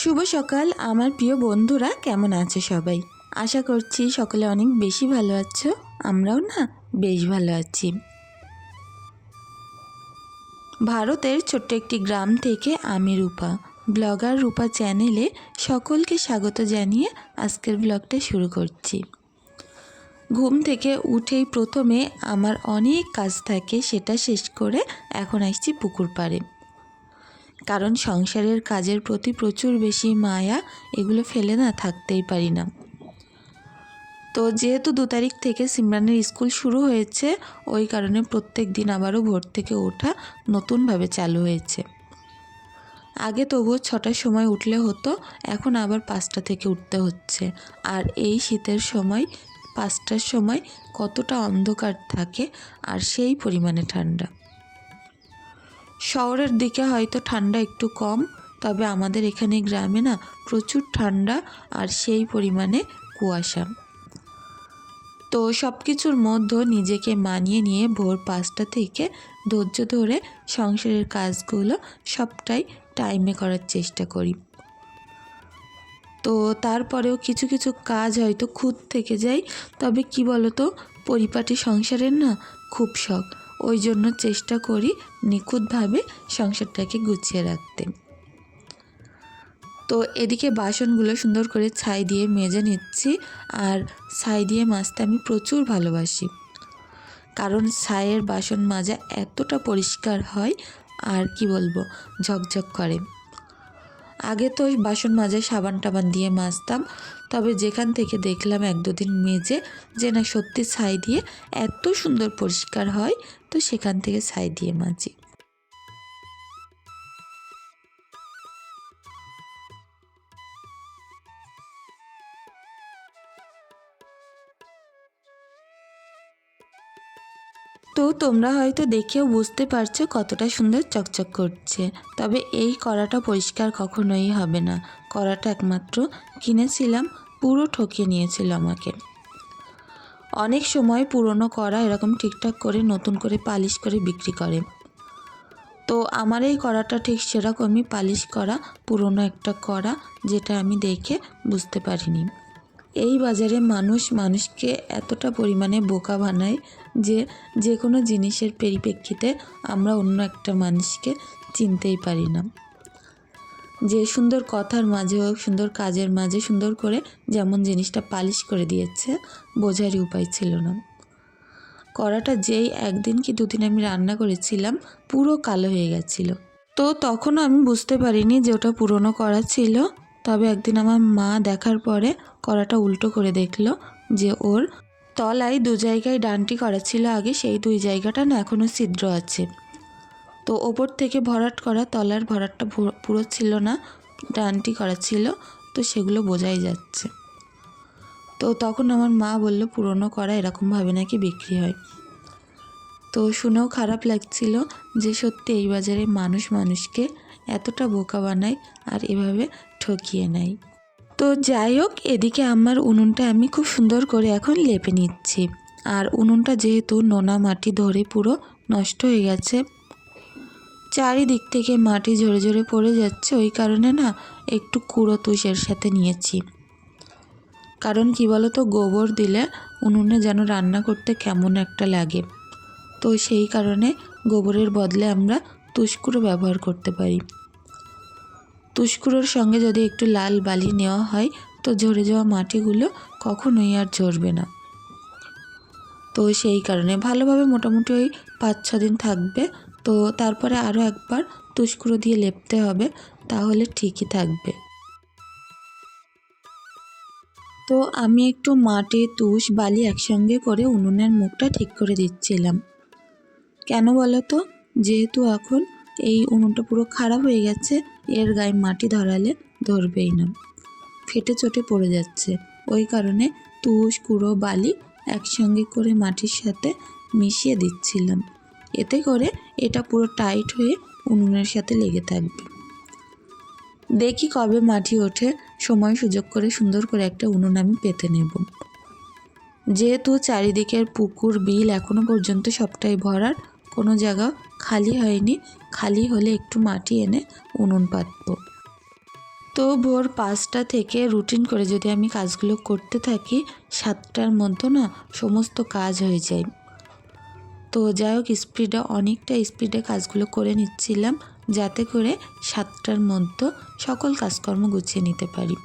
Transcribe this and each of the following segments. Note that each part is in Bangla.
শুভ সকাল, আমার প্রিয় বন্ধুরা, কেমন আছে সবাই? আশা করছি সকলে অনেক বেশি ভালো আছো, আমরাও না বেশ ভালো আছি। ভারতের ছোট্ট একটি গ্রাম থেকে আমি রূপা, ব্লগার রূপা চ্যানেলে সকলকে স্বাগত জানিয়ে আজকের ব্লগটা শুরু করছি। ঘুম থেকে উঠেই প্রথমে আমার অনেক কাজ থাকে, সেটা শেষ করে এখন আসছি পুকুর পাড়ে। কারণ সংসারের কাজের প্রতি প্রচুর বেশি মায়া, এগুলো ফেলে না, থাকতেই পারি না। তো যেহেতু দু তারিখ থেকে সিমরানের স্কুল শুরু হয়েছে, ওই কারণে প্রত্যেক দিন আবারও ভোর থেকে ওঠা নতুনভাবে চালু হয়েছে। আগে তবুও ছটার সময় উঠলে হতো, এখন আবার পাঁচটা থেকে উঠতে হচ্ছে। আর এই শীতের সময়, পাঁচটার সময় কতটা অন্ধকার থাকে, আর সেই পরিমাণে ঠান্ডা। শহরের দিকে হয়তো ঠান্ডা একটু কম, তবে আমাদের এখানে গ্রামে না প্রচুর ঠান্ডা আর সেই পরিমাণে কুয়াশা। তো সব কিছুর মধ্যে নিজেকে মানিয়ে নিয়ে ভোর পাঁচটা থেকে ধৈর্য ধরে সংসারের কাজগুলো সবটাই টাইমে করার চেষ্টা করি। তো তারপরেও কিছু কিছু কাজ হয়তো খুদ থেকে যায়, তবে কি বলতো, পরিপাটি সংসারের না খুব শখ। ওই জন্য চেষ্টা করি নিখুঁতভাবে সংসারটাকে গুছিয়ে রাখতে। তো এদিকে বাসনগুলো সুন্দর করে ছাই দিয়ে মেজে নিচ্ছি আর ছাই দিয়ে মাজতে আমি প্রচুর ভালোবাসি। কারণ ছাইয়ের বাসন মাজা এতটা পরিষ্কার হয়, আর কি বলব, ঝকঝক করে। আগে তো বাসন মাজায় সাবান টাবান দিয়ে মাজতাম তবে যেখান থেকে দেখলাম এক দুদিন মেজে যে না সত্যি ছাই দিয়ে এত সুন্দর পরিষ্কার হয়, তো সেখান থেকে ছাই দিয়ে মাজি। তো তোমরা হয়তো দেখেও বুঝতে পারছ কতটা সুন্দর চকচক করছে। তবে এই কড়াটা পরিষ্কার কখনোই হবে না। কড়াটা একমাত্র কিনেছিলাম পুরো ঠকিয়ে নিয়েছিল আমাকে। অনেক সময় পুরনো কড়া এরকম ঠিকঠাক করে, নতুন করে পালিশ করে বিক্রি করে। তো আমার এই কড়াটা ঠিক সেরকমই পালিশ করা, পুরনো একটা কড়া, যেটা আমি দেখে বুঝতে পারিনি। এই বাজারে মানুষ মানুষকে এতটা পরিমাণে বোকা বানায় যে যে কোনো জিনিসের পরিপ্রেক্ষিতে আমরা অন্য একটা মানুষকে চিনতেই পারি না। যে সুন্দর কথার মাঝে হোক, সুন্দর কাজের মাঝে সুন্দর করে যেমন জিনিসটা পালিশ করে দিয়েছে, বোঝারই উপায় ছিল না। কড়াটা যেই একদিন কি দুদিন আমি রান্না করেছিলাম, পুরো কালো হয়ে গেছিল। তো তখনও আমি বুঝতে পারিনি যে ওটা পুরনো করা ছিল। তবে একদিন আমার মা দেখার পরে কড়াটা উল্টো করে দেখল যে ওর তলায় দু জায়গায় ডানটি করা ছিল আগে, সেই দুই জায়গাটা না এখনও ছিদ্র আছে। তো ওপর থেকে ভরাট করা তলার ভরাটটা পুরো ছিল না, ডানটি করা ছিল, তো সেগুলো বোঝাই যাচ্ছে। তো তখন আমার মা বলল, পুরনো করা এরকমভাবে নাকি বিক্রি হয়? তো শুনেও খারাপ লাগছিল যে সত্যি এই বাজারে মানুষ মানুষকে এতটা বোকা বানায় আর এভাবে ঠকিয়ে নেয়। তো যাই হোক, এদিকে আমার উনুনটা আমি খুব সুন্দর করে এখন লেপে নিচ্ছি। আর উনুনটা যেহেতু নোনা মাটি ধরে পুরো নষ্ট হয়ে গেছে চারিদিক থেকে মাটি ঝরে ঝরে পড়ে যাচ্ছে, ওই কারণে না একটু কুড়ো তুষের সাথে নিয়েছি। কারণ কি বলতো, গোবর দিলে উনুনে যেন রান্না করতে কেমন একটা লাগে। তো সেই কারণে গোবরের বদলে আমরা তুষকুড়ো ব্যবহার করতে পারি। তুষকুড়োর সঙ্গে যদি একটু লাল বালি নেওয়া হয়, তো ঝরে যাওয়া মাটিগুলো কখনোই আর ঝরবে না। তো সেই কারণে ভালোভাবে মোটামুটি ওই পাঁচ ছ দিন থাকবে তো তারপরে আরও একবার তুষকুড়ো দিয়ে লেপতে হবে, তাহলে ঠিকই থাকবে। তো আমি একটু মাটি, তুষ, বালি একসঙ্গে করে উনুনের মুখটা ঠিক করে দিচ্ছিলাম। কেন বলো তো? যেহেতু এখন এই উনুনটা পুরো খারাপ হয়ে গেছে, এর গায়ে মাটি ধরালে ধরবেই না। ফেটে চটে পড়ে যাচ্ছে। ওই কারণে তুষ, কুড়ো, বালি একসঙ্গে করে মাটির সাথে মিশিয়ে দিচ্ছিলাম। এতে করে এটা পুরো টাইট হয়ে উনুনের সাথে লেগে থাকবে। দেখি কবে মাটি ওঠে, সময় সুযোগ করে সুন্দর করে একটা উনুন আমি পেতে নেব। যেহেতু চারিদিকের পুকুর, বিল এখনও পর্যন্ত সবটাই ভরার, কোনো জায়গা খালি হয়নি, খালি হলে একটু মাটি এনে উনুন পাতব। তো ভোর পাঁচটা থেকে রুটিন করে যদি আমি কাজগুলো করতে থাকি, সাতটার মধ্যে না সমস্ত কাজ হয়ে যায়। তো যাই হোক স্পিডে অনেকটা স্পিডে কাজগুলো করে নিচ্ছিলাম যাতে করে সাতটার মধ্যে সকল কাজকর্ম গুছিয়ে নিতে পারি।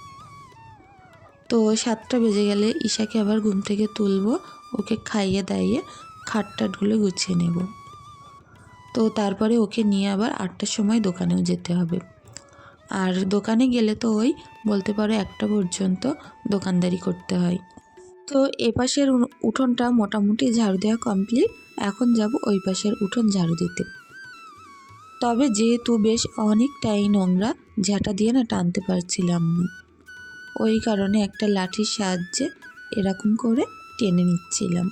তো সাতটা বেজে গেলে ঈশাকে আবার ঘুম থেকে তুলবো, ওকে খাইয়ে দাইয়ে খাটটাটগুলো গুছিয়ে নেব। তো তারপরে ওকে নিয়ে আবার আটটার সময় দোকানেও যেতে হবে। আর দোকানে গেলে তো ওই বলতে পারো একটা পর্যন্ত দোকানদারি করতে হয়। তো এপাশের উঠোনটা মোটামুটি ঝাড়ু দেওয়া কমপ্লিট এখন যাব ওই পাশের উঠোন ঝাড়ু দিতে। তবে যেহেতু বেশ অনেকটাই নোংরা, ঝাঁটা দিয়ে না টানতে পারছিলাম না। ওই কারণে একটা লাঠির সাহায্যে এরকম করে টেনে নিচ্ছিলাম।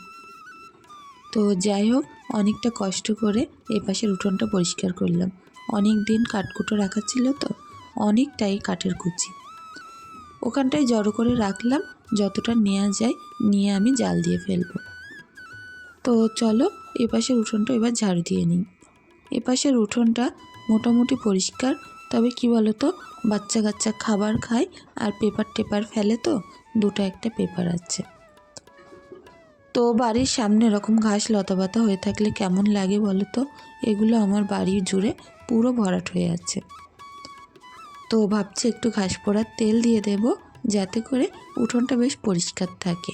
তো যাই হোক, অনেকটা কষ্ট করে এ পাশের উঠোনটা পরিষ্কার করলাম। অনেক দিন কাঠকুটো রাখা ছিল তো, অনেকটাই কাঠের কুচি। ওখানটায় জড়ো করে রাখলাম, যতটা নেওয়া যায় নিয়ে আমি জাল দিয়ে ফেলব। তো চলো, এ পাশের উঠোনটা এবার ঝাড়ু দিয়ে নিই। এ পাশের উঠোনটা মোটামুটি পরিষ্কার, তবে কি বলো তো বাচ্চা কাচ্চা খাবার খায় আর পেপার টেপার ফেলে তো, দুটো একটা পেপার আছে। তো বাড়ির সামনে এরকম ঘাস লতাপাতা হয়ে থাকলে কেমন লাগে বলো তো এগুলো আমার বাড়ি জুড়ে পুরো ভরাট হয়ে আছে। তো ভাবছি একটু ঘাস পোড়ার তেল দিয়ে দেব, যাতে করে উঠোনটা বেশ পরিষ্কার থাকে।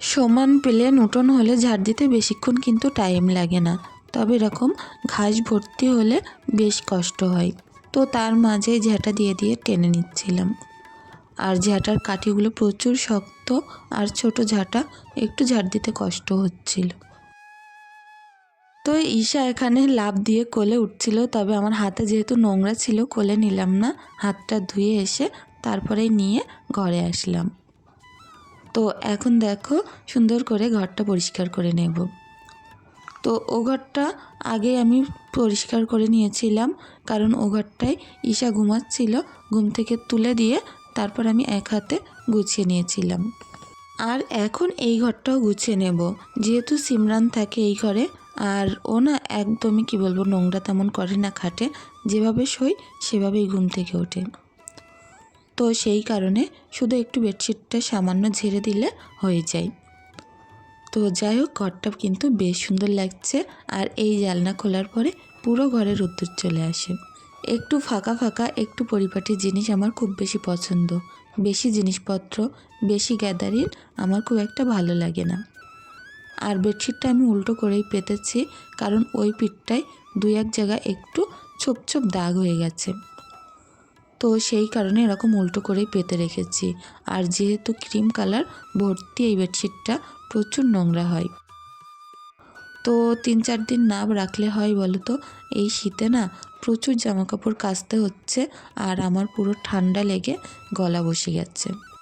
সমান প্লেন উঠোন হলে ঝাড় দিতে বেশিক্ষণ কিন্তু টাইম লাগে না, তবে এরকম ঘাস ভর্তি হলে বেশ কষ্ট হয়। তো তার মাঝে ঝাঁটা দিয়ে দিয়ে টেনে নিচ্ছিলাম। আর ঝাঁটার কাঠিগুলো প্রচুর শক্ত আর ছোট ঝাঁটা, একটু ঝাড় দিতে কষ্ট হচ্ছিল। তো ঈশা এখানে লাভ দিয়ে কোলে উঠছিল, তবে আমার হাতে যেহেতু নোংরা ছিল, কোলে নিলাম না। হাতটা ধুয়ে এসে তারপরে নিয়ে ঘরে আসলাম। তো এখন দেখো, সুন্দর করে ঘরটা পরিষ্কার করে নেব। তো ও ঘরটা আগে আমি পরিষ্কার করে নিয়েছিলাম, কারণ ও ঘরটায় ঈশা ঘুমাচ্ছিল, ঘুম থেকে তুলে দিয়ে তারপর আমি এক হাতে গুছিয়ে নিয়েছিলাম। আর এখন এই ঘরটাও গুছিয়ে নেব। যেহেতু সিমরান থাকে এই ঘরে আর ও না একদমই কি বলব, নোংরা তেমন করে না খাটে। যেভাবে শোই সেভাবেই ঘুম থেকে ওঠে। তো সেই কারণে শুধু একটু বেডশিটটা সামান্য ঝেড়ে দিলে হয়ে যায়। তো যাই হোক, ঘরটা কিন্তু বেশ সুন্দর লাগছে আর এই জালনা খোলার পরে পুরো ঘরে রোদ্দুর চলে আসে। একটু ফাঁকা ফাঁকা, একটু পরিপাটি জিনিস আমার খুব বেশি পছন্দ। বেশি জিনিসপত্র, বেশি গ্যাদারিং আমার খুব একটা ভালো লাগে না। আর বেডশিটটা আমি উল্টো করেই পেতেছি, কারণ ওই পিঠটায় দুই এক জায়গায় একটু ছোপ ছোপ দাগ হয়ে গেছে। তো সেই কারণে এরকম উল্টো করেই পেতে রেখেছি। আর যেহেতু ক্রিম কালার, ভর্তি এই বেডশিটটা প্রচুর নোংরা হয়। তো তিন চার দিন না রাখলে হয় বলো তো এই শীতে না প্রচুর জামা কাপড় কাচতে হচ্ছে আর আমার পুরো ঠান্ডা লেগে গলা বসে গেছে।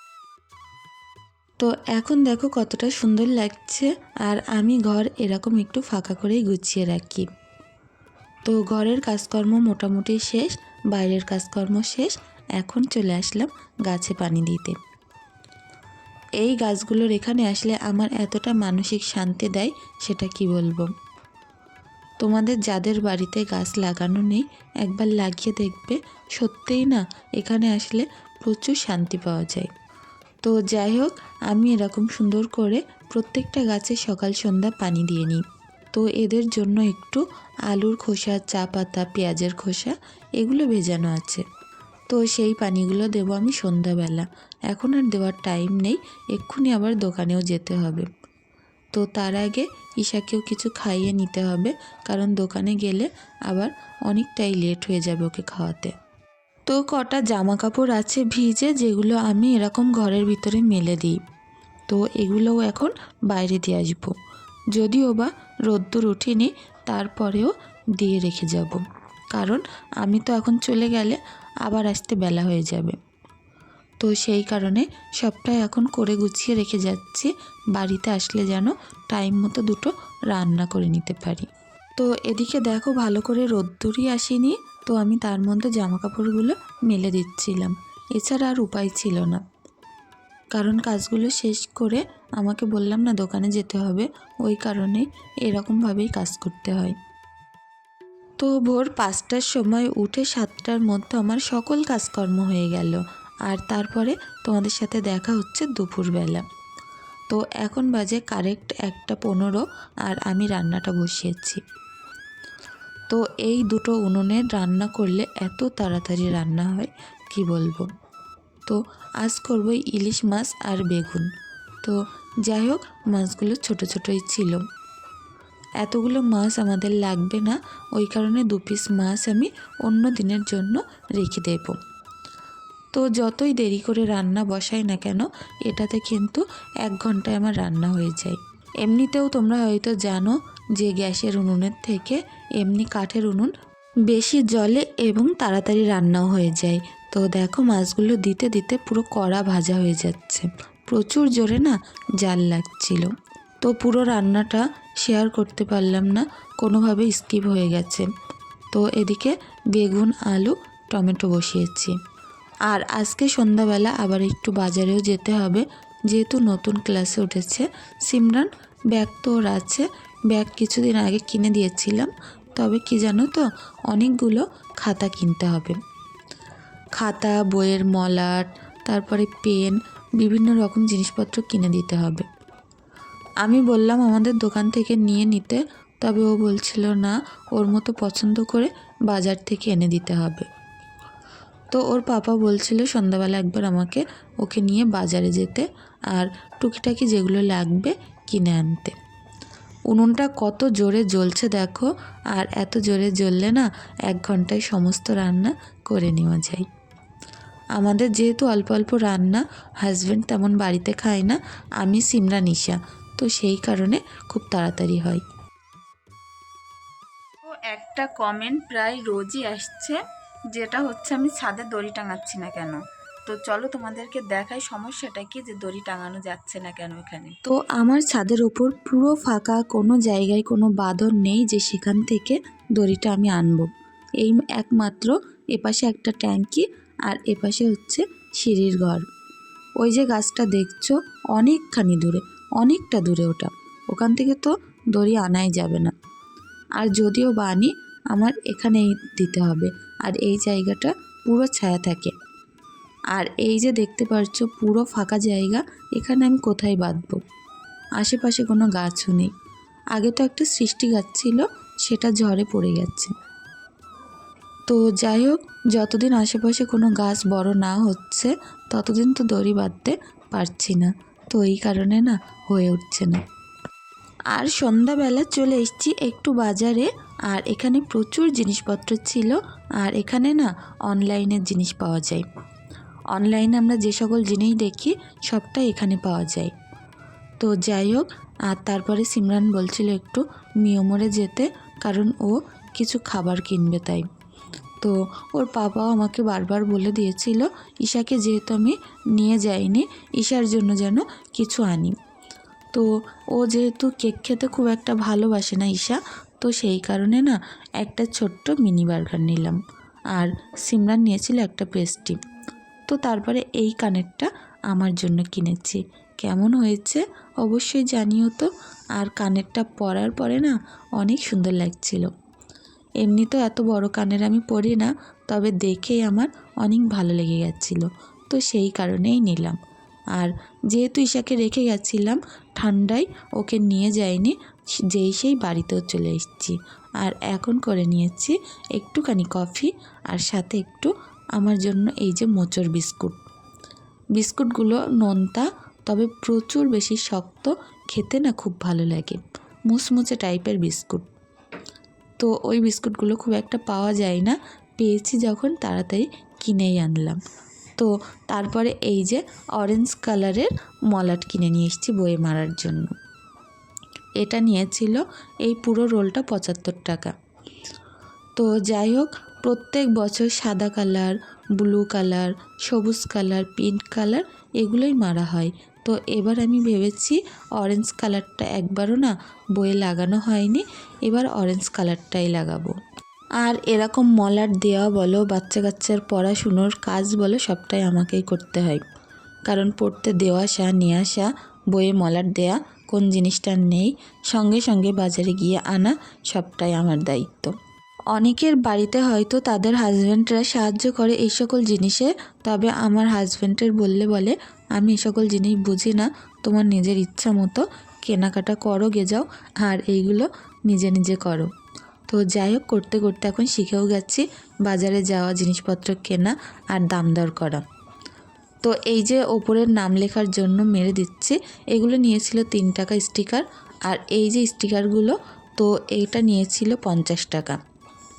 তো এখন দেখো কতটা সুন্দর লাগছে, আর আমি ঘর এরকম একটু ফাঁকা করেই গুছিয়ে রাখি। তো ঘরের কাজকর্ম মোটামুটি শেষ, বাইরের কাজকর্ম শেষ, এখন চলে আসলাম গাছে পানি দিতে। এই গাছগুলোর এখানে আসলে আমার এতটা মানসিক শান্তি দেয়, সেটা কি বলব? তোমাদের যাদের বাড়িতে গাছ লাগানো নেই, একবার লাগিয়ে দেখবে, সত্যিই না, এখানে আসলে প্রচুর শান্তি পাওয়া যায়। তো যাই হোক, আমি এরকম সুন্দর করে প্রত্যেকটা গাছে সকাল সন্ধ্যা পানি দিয়ে নিই। তো এদের জন্য একটু আলুর খোসা, চা পাতা, পেঁয়াজের খোসা, এগুলো ভেজানো আছে। তো সেই পানিগুলো দেবো আমি সন্ধ্যাবেলা। এখন আর দেওয়ার টাইম নেই, এক্ষুনি আবার দোকানেও যেতে হবে। তো তার আগে ঈশাকেও কিছু খাইয়ে নিতে হবে, কারণ দোকানে গেলে আবার অনেকটাই লেট হয়ে যাবে ওকে খাওয়াতে। তো কটা জামা কাপড় আছে ভিজে যেগুলো আমি এরকম ঘরের ভিতরে মেলে দিই। তো এগুলোও এখন বাইরে দিয়ে আসব। যদিও বা রোদ্দুর উঠিনি তারপরেও দিয়ে রেখে যাব। কারণ আমি তো এখন চলে গেলে আবার আসতে বেলা হয়ে যাবে। তো সেই কারণে সবটাই এখন করে গুছিয়ে রেখে যাচ্ছি। বাড়িতে আসলে যেন টাইম মতো দুটো রান্না করে নিতে পারি। তো এদিকে দেখো ভালো করে রোদ্দুরই আসেনি। তো আমি তার মধ্যে জামা কাপড়গুলো মেলে দিচ্ছিলাম। এছাড়া আর উপায় ছিল না। কারণ কাজগুলো শেষ করে আমাকে বললাম, না, দোকানে যেতে হবে। ওই কারণে এরকমভাবেই কাজ করতে হয়। তো ভোর পাঁচটার সময় উঠে সাতটার মধ্যে আমার সকল কাজকর্ম হয়ে গেল। আর তারপরে তোমাদের সাথে দেখা হচ্ছে দুপুরবেলা। তো এখন বাজে কারেক্ট একটা পনেরো, আর আমি রান্নাটা বসিয়েছি। তো এই দুটো উনুনে রান্না করলে এত তাড়াতাড়ি রান্না হয়, কি বলব? তো আজ করব ইলিশ মাছ আর বেগুন। তো যাই হোক, মাছগুলো ছোটো ছোটোই ছিল। এতগুলো মাছ আমাদের লাগবে না, ওই কারণে দু পিস মাছ আমি অন্য দিনের জন্য রেখে দেব। তো যতই দেরি করে রান্না বসাই না কেন, এটাতে কিন্তু এক ঘন্টায় আমার রান্না হয়ে যায়। এমনিতেও তোমরা হয়তো জানো যে গ্যাসের উনুনের থেকে এমনি কাঠের উনুন বেশি জলে এবং তাড়াতাড়ি রান্নাও হয়ে যায়। তো দেখো মাছগুলো দিতে দিতে পুরো কড়া ভাজা হয়ে যাচ্ছে। প্রচুর জোরে না জাল লাগছিল। তো পুরো রান্নাটা শেয়ার করতে পারলাম না, কোনোভাবে স্কিপ হয়ে গেছে। তো এদিকে বেগুন, আলু, টমেটো বসিয়েছি। আর আজকে সন্ধ্যাবেলা আবার একটু বাজারেও যেতে হবে, যেহেতু নতুন ক্লাসে উঠেছে। সিমরান, ব্যাগ তো ওর আছে ব্যাগ কিছুদিন আগে কিনে দিয়েছিলাম, তবে কি জানো তো, অনেকগুলো খাতা কিনতে হবে। খাতা, বইয়ের মলাট, তারপরে পেন, বিভিন্ন রকম জিনিসপত্র কিনে দিতে হবে। আমি বললাম আমাদের দোকান থেকে নিয়ে নিতে, তবে ও বলছিল না, ওর মতো পছন্দ করে বাজার থেকে এনে দিতে হবে। তো ওর পাপা বলছিল সন্ধ্যাবেলা একবার আমাকে, ওকে নিয়ে বাজারে যেতে, আর টুকিটাকি যেগুলো লাগবে কিনে আনতে। উনুনটা কত জোরে জ্বলছে দেখো, আর এত জোরে জ্বললে না এক ঘন্টায় সমস্ত রান্না করে নেওয়া যায়। আমাদের যেহেতু অল্প অল্প রান্না হাজব্যান্ড তেমন বাড়িতে খায় না, আমি সিমরা নিশা, তো সেই কারণে খুব তাড়াতাড়ি হয়। একটা কমেন্ট প্রায় রোজই আসছে, যেটা হচ্ছে আমি ছাদে দড়ি টাঙাচ্ছি না কেন? তো চলো তোমাদেরকে দেখাই সমস্যাটা কি যে দড়ি টাঙানো যাচ্ছে না কেন এখানে। তো আমার ছাদের ওপর পুরো ফাঁকা, কোনো জায়গায় কোনো বাঁধন নেই যে সেখান থেকে দড়িটা আমি আনব। এই একমাত্র এপাশে একটা ট্যাঙ্কি আর এপাশে হচ্ছে সিঁড়ির ঘর। ওই যে গাছটা দেখছ, অনেকখানি দূরে, অনেকটা দূরে ওটা। ওখান থেকে তো দড়ি আনাই যাবে না। আর যদিও বানি আমার এখানেই দিতে হবে। আর এই জায়গাটা পুরো ছায়া থাকে। আর এই যে দেখতে পাচ্ছ পুরো ফাঁকা জায়গা, এখানে আমি কোথায় বাঁধবো? আশেপাশে কোনো গাছও নেই। আগে তো একটা সৃষ্টি গাছ ছিল, সেটা ঝড়ে পড়ে গেছে। তো যাই হোক, যতদিন আশেপাশে কোনো গাছ বড় না হচ্ছে, ততদিন তো দড়ি বাঁধতে পারছি না। তো এই কারণে না, হয়ে উঠছে না। আর সন্ধ্যাবেলা চলে এসেছি একটু বাজারে, আর এখানে প্রচুর জিনিসপত্র ছিল, আর এখানে না অনলাইনের জিনিস পাওয়া যায়। অনলাইনে আমরা যে সকল জিনিস দেখি সবটাই এখানে পাওয়া যায়। তো যাই হোক, আর তারপরে সিমরান বলছিল একটু মিয়মরে যেতে, কারণ ও কিছু খাবার কিনবে তাই। তো ওর পাপাও আমাকে বারবার বলে দিয়েছিল, ঈশাকে যেহেতু আমি নিয়ে যাইনি, ঈশার জন্য যেন কিছু আনি। তো ও যেহেতু কেক খেতে খুব একটা ভালোবাসে না ঈশা, তো সেই কারণে না একটা ছোট্ট মিনি বার্গার নিলাম। আর সিমরান নিয়েছিল একটা পেস্টি। তো তারপরে এই কানেরটা আমার জন্য কিনেছি। কেমন হয়েছে অবশ্যই জানিও তো। আর কানেরটা পরার পরে না অনেক সুন্দর লাগছিল। এমনি তো এত বড় কানের আমি পরি না, তবে দেখেই আমার অনেক ভালো লেগে গেছিল। তো সেই কারণেই নিলাম। আর যেহেতু ঈশাকে রেখে গেছিলাম, ঠান্ডায় ওকে নিয়ে যাইনি, যেই সেই বাড়িতেও চলে এসেছি। আর এখন করে নিয়েছি একটুখানি কফি আর সাথে একটু আমার জন্য এই যে মোচর বিস্কুট। বিস্কুটগুলো নোনতা, তবে প্রচুর বেশি শক্ত, খেতে না খুব ভালো লাগে। মুচমুচে টাইপের বিস্কুট। তো ওই বিস্কুটগুলো খুব একটা পাওয়া যায় না, পেয়েছি যখন তাড়াতাড়ি কিনেই আনলাম। তো তারপরে এই যে অরেঞ্জ কালারের মলাট কিনে নিয়ে এসেছি বয়ে মারার জন্য। এটা নিয়েছিল এই পুরো রোলটা পঁচাত্তর টাকা। তো যাই হোক প্রত্যেক বছর সাদা কালার, ব্লু কালার, সবুজ কালার, পিঙ্ক কালার এগুলোই মারা হয়। তো এবার আমি ভেবেছি অরেঞ্জ কালারটা একবারও না বইয়ে লাগানো হয়নি, এবার অরেঞ্জ কালারটাই লাগাবো। আর এরকম মলাট দেওয়া বলো বাচ্চা কাচ্চার পড়াশুনোর কাজ বলো, সবটাই আমাকেই করতে হয়। কারণ পড়তে দেওয়া আসা, নিয়ে আসা, বইয়ে মলাট দেয়া, কোন জিনিসটা নেই, সঙ্গে সঙ্গে বাজারে গিয়ে আনা, সবটাই আমার দায়িত্ব। অনেকের বাড়িতে হয়তো তাদের হাজব্যান্ডরা সাহায্য করে এই সকল জিনিসে, তবে আমার হাজব্যান্ডের বললে বলে, আমি এই সকল জিনিস বুঝি না। তোমার নিজের ইচ্ছা মতো কেনাকাটা করো গে যাও, আর এইগুলো নিজে নিজে করো। তো যাই হোক, করতে করতে এখন শিখেও গেছি, বাজারে যাওয়া, জিনিসপত্র কেনা আর দাম দর করা। তো এই যে ওপরের নাম লেখার জন্য মেরে দিচ্ছি, এগুলো নিয়েছিল তিন টাকা স্টিকার আর এই যে স্টিকারগুলো তো এইটা নিয়েছিল পঞ্চাশ টাকা।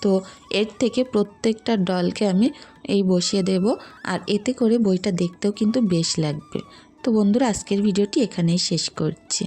তো এর থেকে প্রত্যেকটা ডলকে আমি এই বসিয়ে দেব। আর এতে করে বইটা দেখতেও কিন্তু বেশ লাগবে। তো বন্ধুরা, আজকের ভিডিওটি এখানেই শেষ করছি।